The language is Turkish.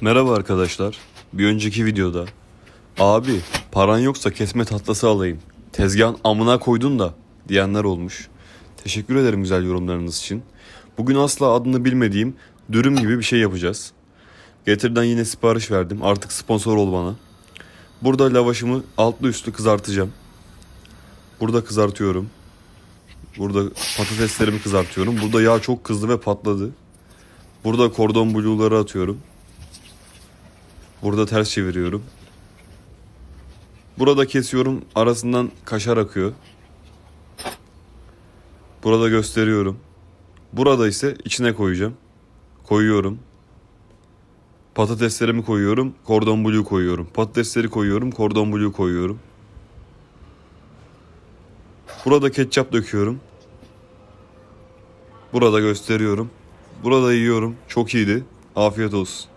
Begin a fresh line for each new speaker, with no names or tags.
Merhaba arkadaşlar. Bir önceki videoda abi paran yoksa kesme tahtası alayım. Tezgahın amına koydun da diyenler olmuş. Teşekkür ederim güzel yorumlarınız için. Bugün asla adını bilmediğim dürüm gibi bir şey yapacağız. Getir'den yine sipariş verdim. Artık sponsor ol bana. Burada lavaşımı altlı üstlü kızartacağım. Burada kızartıyorum. Burada patateslerimi kızartıyorum. Burada yağ çok kızdı ve patladı. Burada kordon blue'ları atıyorum. Burada ters çeviriyorum. Burada kesiyorum. Arasından kaşar akıyor. Burada gösteriyorum. Burada ise içine koyacağım. Koyuyorum. Patateslerimi koyuyorum. Kordon blue koyuyorum. Patatesleri koyuyorum. Kordon blue koyuyorum. Burada ketçap döküyorum. Burada gösteriyorum. Burada yiyorum. Çok iyiydi. Afiyet olsun.